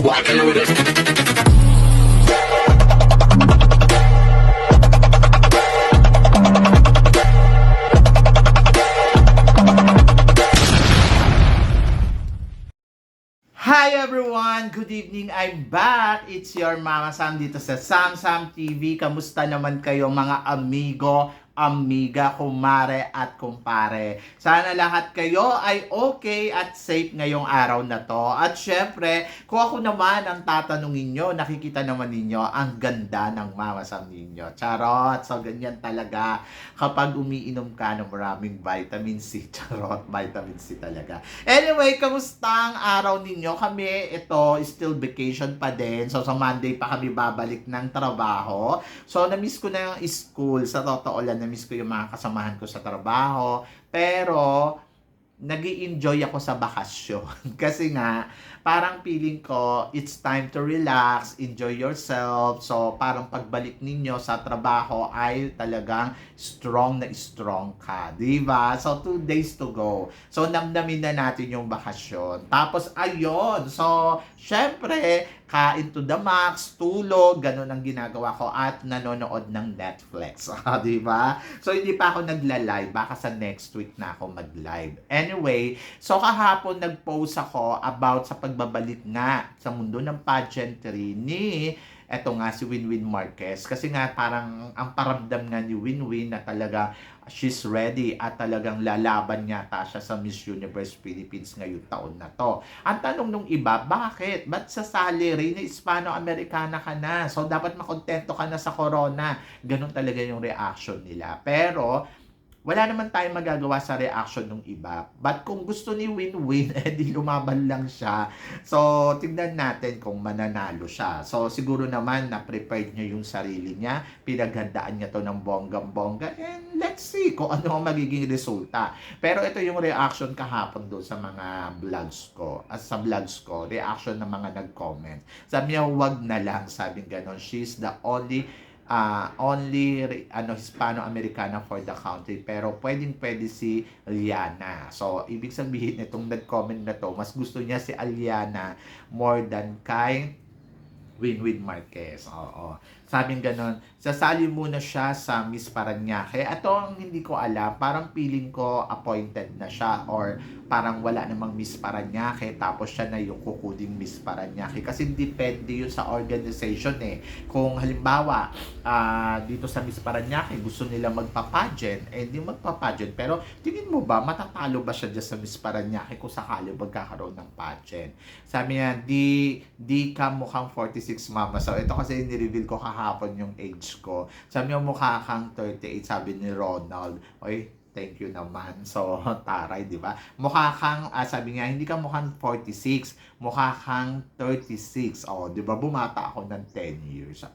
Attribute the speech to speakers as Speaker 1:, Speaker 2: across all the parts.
Speaker 1: walking with it.
Speaker 2: Hi everyone! Good evening! I'm back! It's your Mama Sam dito sa Sam Sam TV. Kamusta naman kayo mga amigo, amiga, kumare at kumpare? Sana lahat kayo ay okay at safe ngayong araw na to. At syempre, kung ako naman ang tatanungin nyo, nakikita naman ninyo ang ganda ng Mama Sam ninyo. Charot! So ganyan talaga kapag umiinom ka ng maraming vitamin C. Charot! Vitamin C talaga. Anyway, kamusta ang araw ninyo? Kami, ito, still vacation pa din. So, sa Monday pa kami babalik ng trabaho. So, na-miss ko na yung school. Sa totoo lang, na-miss ko yung mga kasamahan ko sa trabaho. Pero, nag enjoy ako sa bakasyon. Kasi nga, parang feeling ko, it's time to relax, enjoy yourself. So, parang pagbalik ninyo sa trabaho ay talagang strong na strong ka. Di ba? So, two days to go. So, namdamin na natin yung bakasyon. Tapos, ayun. So, syempre, kain to the max, tulog, ganun ang ginagawa ko at nanonood ng Netflix. di ba? So, hindi pa ako nagla-live. Baka sa next week na ako mag-live. Anyway, so kahapon nag-post ako about sa pagbabalik nga sa mundo ng pageantry ni eto nga si Winwin Marquez. Kasi nga parang ang paramdam nga ni Winwin na talaga she's ready at talagang lalaban yata siya sa Miss Universe Philippines ngayong taon na to. Ang tanong nung iba, bakit? Ba't sa salary na Hispano-Americana ka na? So, dapat makontento ka na sa corona. Ganon talaga yung reaction nila. Pero, wala naman tayong magagawa sa reaction ng iba. But kung gusto ni Win-Win, eh di lumaban lang siya. So, tignan natin kung mananalo siya. So, siguro naman na prepared niya yung sarili niya. Pinaghandaan niya to ng bonggang-bongga. And let's see kung ano ang magiging resulta. Pero ito yung reaction kahapon doon sa mga vlogs ko. At sa vlogs ko, reaction ng mga nag-comment. Sabi niya, wag na lang. Sabi ganon. She's the only uh, only ano Hispano-Americana for the country pero pwedeng pwede si Liana. So ibig sabihin nitong nag-comment na to, mas gusto niya si Aliana more than kay Winwin Marquez. Oo. Sabing ganon, sasali muna siya sa Miss Paranaque. Ito ang hindi ko alam, parang feeling ko appointed na siya or parang wala namang Miss Paranaque tapos siya na yung kukuling Miss Paranaque. Kasi depende yun sa organization eh. Kung halimbawa, ah, dito sa Miss Paranaque, gusto nila magpa-pageant, eh di magpa-pageant. Pero tingin mo ba, matatalo ba siya dyan sa Miss Paranaque kung sakali magkakaroon ng pageant? Sabi niya, di, di ka mukhang 46 mama. So ito kasi ni-reveal ko kahapon yung age ko. Sabi niya, mukha kang 38, sabi ni Ronald. Oy, thank you naman. So, taray, di ba? Mukha kang, ah, sabi niya, hindi ka mukhang 46, mukha kang 36. Oh, di ba? Bumata ako ng 10 years.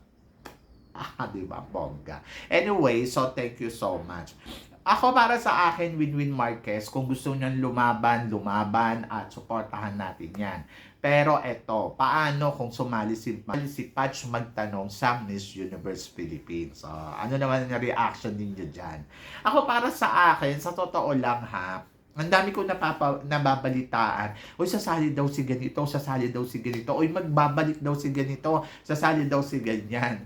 Speaker 2: Ah, di ba? Bongga. Anyway, so thank you so much. Ako para sa akin, Win-Win Marquez, kung gusto niyan lumaban, lumaban at suportahan natin yan. Pero eto, paano kung sumali si, si Patch magtanong sa Miss Universe Philippines? Ah, ano naman yung reaction ninyo dyan? Ako para sa akin, sa totoo lang ha, ang dami ko napapa, nababalitaan. Uy, sasali daw si ganito, sasali daw si ganito. Uy, magbabalik daw si ganito, sasali daw si ganyan.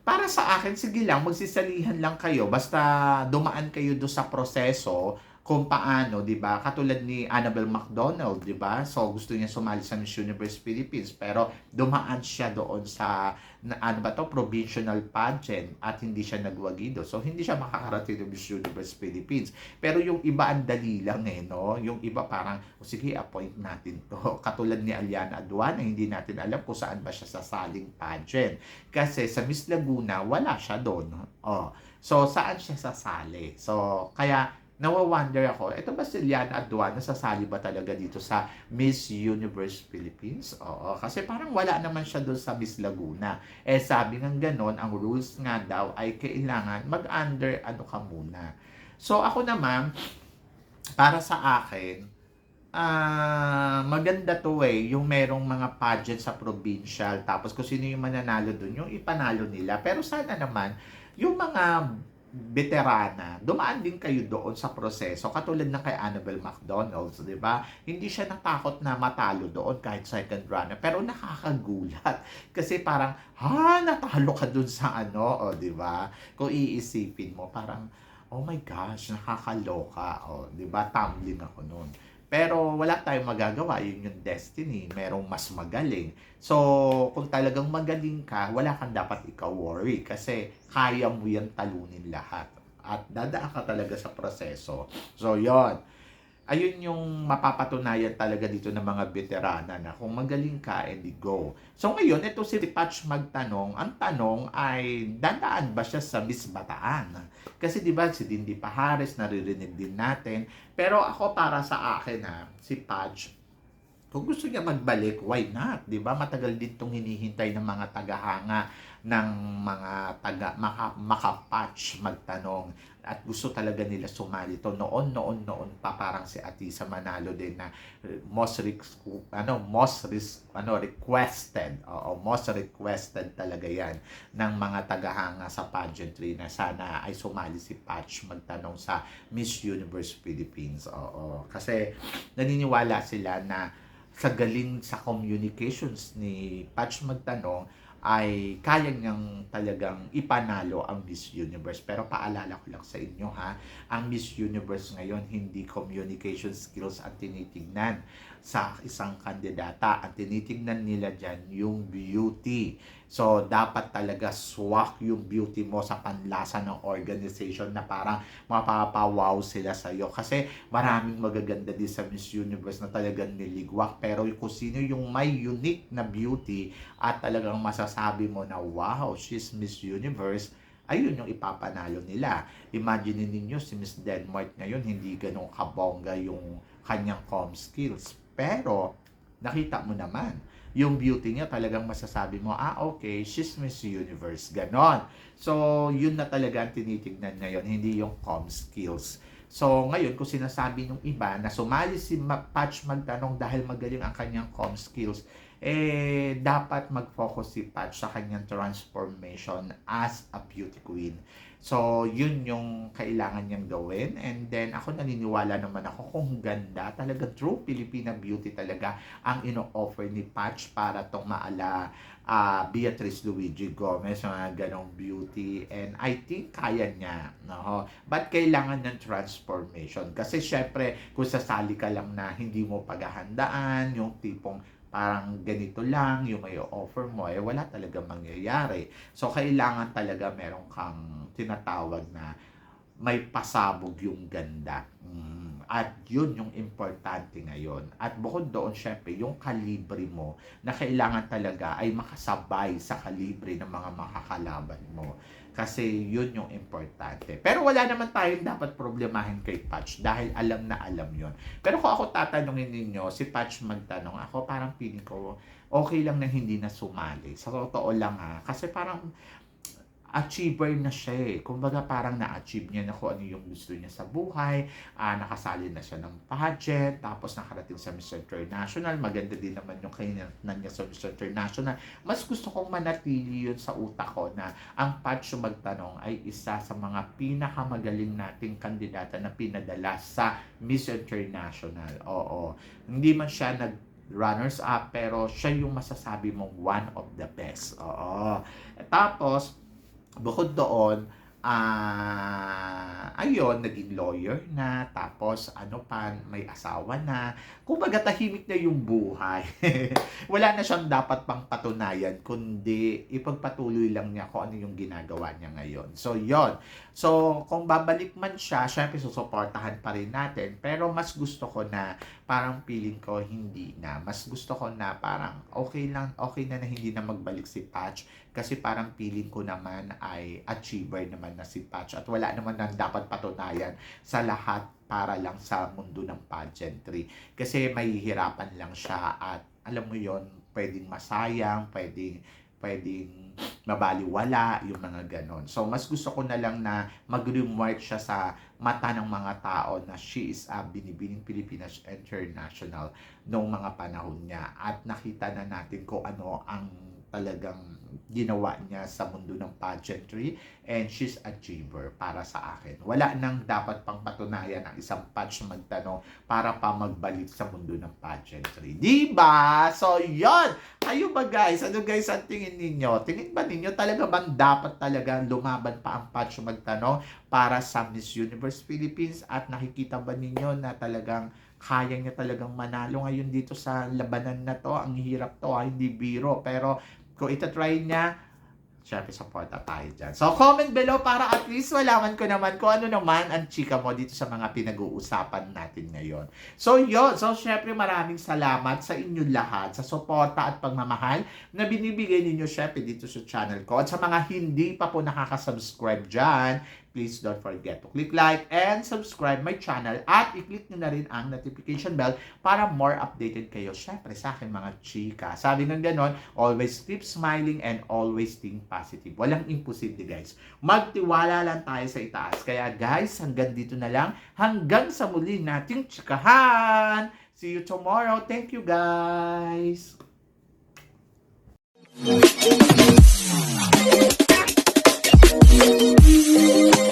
Speaker 2: Para sa akin, sige lang, magsisalihan lang kayo. Basta dumaan kayo do sa proseso kung paano, 'di ba? Katulad ni Annabelle McDonald, 'di ba? So gusto niya sumali sa Miss Universe Philippines pero dumaan siya doon sa na, ano ba to, provincial pageant at hindi siya nagwagido. So hindi siya makakarating ng Miss Universe Philippines. Pero yung iba ang dali lang eh, no? Yung iba parang, o sige, appoint natin to. Katulad ni Aliana Aduana, hindi natin alam kung saan ba siya sasaling pageant. Kasi sa Miss Laguna, wala siya doon. Oh. So, saan siya sasali? So, kaya nawa-wonder ako, ito ba si Liana Aduan, nasasali ba talaga dito sa Miss Universe Philippines? Oo, kasi parang wala naman siya doon sa Miss Laguna. Eh sabi ng ganon, ang rules nga daw ay kailangan mag-under ano ka muna. So ako naman, para sa akin, ah maganda to eh, yung merong mga pageant sa provincial, tapos kung sino yung mananalo doon, yung ipanalo nila. Pero sana naman, yung mga veterana, dumaan din kayo doon sa proseso. Katulad ng kay Annabelle McDonald's, di ba? Hindi siya natakot na matalo doon kahit second runner. Pero nakakagulat. Kasi parang, ha, natalo ka doon sa ano, o di ba? Kung iisipin mo, parang, oh my gosh, nakakaloka. O, di ba? Tumbling ako noon. Pero wala tayong magagawa, yun yung destiny. Merong mas magaling. So, kung talagang magaling ka, wala kang dapat ikaw worry kasi kaya mo yan talunin lahat. At dadaan ka talaga sa proseso. So, yon ayun yung mapapatunayan talaga dito ng mga veterana na kung magaling ka, edi go. So ngayon, ito si Patch magtanong, ang tanong ay dadaan ba siya sa Miss Bataan? Kasi di ba si Dindy Pahares, naririnig din natin. Pero ako para sa akin ha, si Patch, kung gusto niya magbalik, why not? 'Di ba? Matagal din tong hinihintay ng mga tagahanga ng mga taga maka, makapatch magtanong at gusto talaga nila sumali to noon noon noon pa parang si Atisa Manalo din na eh, most risk, ano most risk, ano requested o most requested talaga yan ng mga tagahanga sa pageantry na sana ay sumali si Patch magtanong sa Miss Universe Philippines oo kasi naniniwala sila na sa galing sa communications ni Patch Magtanong ay kaya niyang talagang ipanalo ang Miss Universe. Pero paalala ko lang sa inyo ha, ang Miss Universe ngayon hindi communication skills ang tinitignan sa isang kandidata. Ang tinitignan nila dyan yung beauty. So, dapat talaga swak yung beauty mo sa panlasa ng organization na parang mapapawaw sila sa iyo. Kasi maraming magaganda din sa Miss Universe na talagang niligwak. Pero kung sino yung may unique na beauty at talagang masasabi mo na wow, she's Miss Universe, ayun yung ipapanalo nila. Imagine ninyo si Miss Denmark ngayon, hindi ganun kabongga yung kanyang com skills. Pero, nakita mo naman, yung beauty niya talagang masasabi mo, ah okay, she's Miss Universe, ganon. So, yun na talaga ang tinitignan ngayon, hindi yung com skills. So, ngayon, kung sinasabi ng iba na sumali si Patch magtanong dahil magaling ang kanyang com skills, eh, dapat mag-focus si Patch sa kanyang transformation as a beauty queen. So, yun yung kailangan niyang gawin. And then, ako naniniwala naman ako kung ganda, talaga true Filipina beauty talaga ang ino-offer ni Patch para tong maala uh, Beatrice Luigi Gomez, mga ganong beauty. And I think kaya niya. No? But kailangan ng transformation. Kasi syempre, kung sasali ka lang na hindi mo paghahandaan, yung tipong parang ganito lang yung may offer mo, eh wala talaga mangyayari. So, kailangan talaga meron kang tinatawag na may pasabog yung ganda. Mm. At yun yung importante ngayon. At bukod doon, syempre, yung kalibre mo na kailangan talaga ay makasabay sa kalibre ng mga makakalaban mo. Kasi yun yung importante. Pero wala naman tayong dapat problemahin kay Patch dahil alam na alam yon. Pero kung ako tatanungin ninyo, si Patch magtanong, ako parang feeling ko okay lang na hindi na sumali. Sa totoo lang ha. Kasi parang achiever na siya eh. Kumbaga parang na-achieve niya na kung ano yung gusto niya sa buhay, uh, nakasali na siya ng pageant, tapos nakarating sa Mr. International, maganda din naman yung kainan niya sa Mr. International. Mas gusto kong manatili yun sa utak ko na ang Patch magtanong ay isa sa mga pinakamagaling nating kandidata na pinadala sa Miss International. Oo. Hindi man siya nag runners up pero siya yung masasabi mong one of the best. Oo. Tapos bukod doon, ah, uh, ayun, naging lawyer na, tapos ano pa, may asawa na. Kumbaga tahimik na yung buhay. Wala na siyang dapat pang patunayan, kundi ipagpatuloy lang niya kung ano yung ginagawa niya ngayon. So, yon So, kung babalik man siya, syempre susuportahan pa rin natin. Pero mas gusto ko na, parang feeling ko hindi na. Mas gusto ko na parang okay lang, okay na na hindi na magbalik si Patch. Kasi parang feeling ko naman ay achiever naman na si Patch. At wala naman nang dapat patunayan sa lahat para lang sa mundo ng pageantry. Kasi mahihirapan lang siya at alam mo yon pwedeng masayang, pwedeng pwedeng mabaliwala, yung mga ganon. So, mas gusto ko na lang na mag-remark siya sa mata ng mga tao na she is a binibining Pilipinas International noong mga panahon niya. At nakita na natin kung ano ang talagang ginawa niya sa mundo ng pageantry and she's a achiever para sa akin. Wala nang dapat pang patunayan ang isang patch magtanong para pa magbalik sa mundo ng pageantry. Di ba? So, yon Kayo ba guys? Ano guys ang tingin ninyo? Tingin ba ninyo talaga bang dapat talaga lumaban pa ang patch magtanong para sa Miss Universe Philippines at nakikita ba ninyo na talagang kaya niya talagang manalo ngayon dito sa labanan na to. Ang hirap to, ha? hindi biro. Pero kung itatry niya, syempre supporta tayo dyan. So, comment below para at least malaman ko naman kung ano naman ang chika mo dito sa mga pinag-uusapan natin ngayon. So, yun. So, syempre maraming salamat sa inyo lahat sa suporta at pagmamahal na binibigay ninyo syempre dito sa channel ko. At sa mga hindi pa po nakaka-subscribe dyan, please don't forget to click like and subscribe my channel at i-click nyo na rin ang notification bell para more updated kayo syempre sa akin mga chika. Sabi ng ganon, always keep smiling and always think positive. Walang imposible guys. Magtiwala lang tayo sa itaas. Kaya guys, hanggang dito na lang. Hanggang sa muli nating chikahan. See you tomorrow. Thank you guys. Thank you.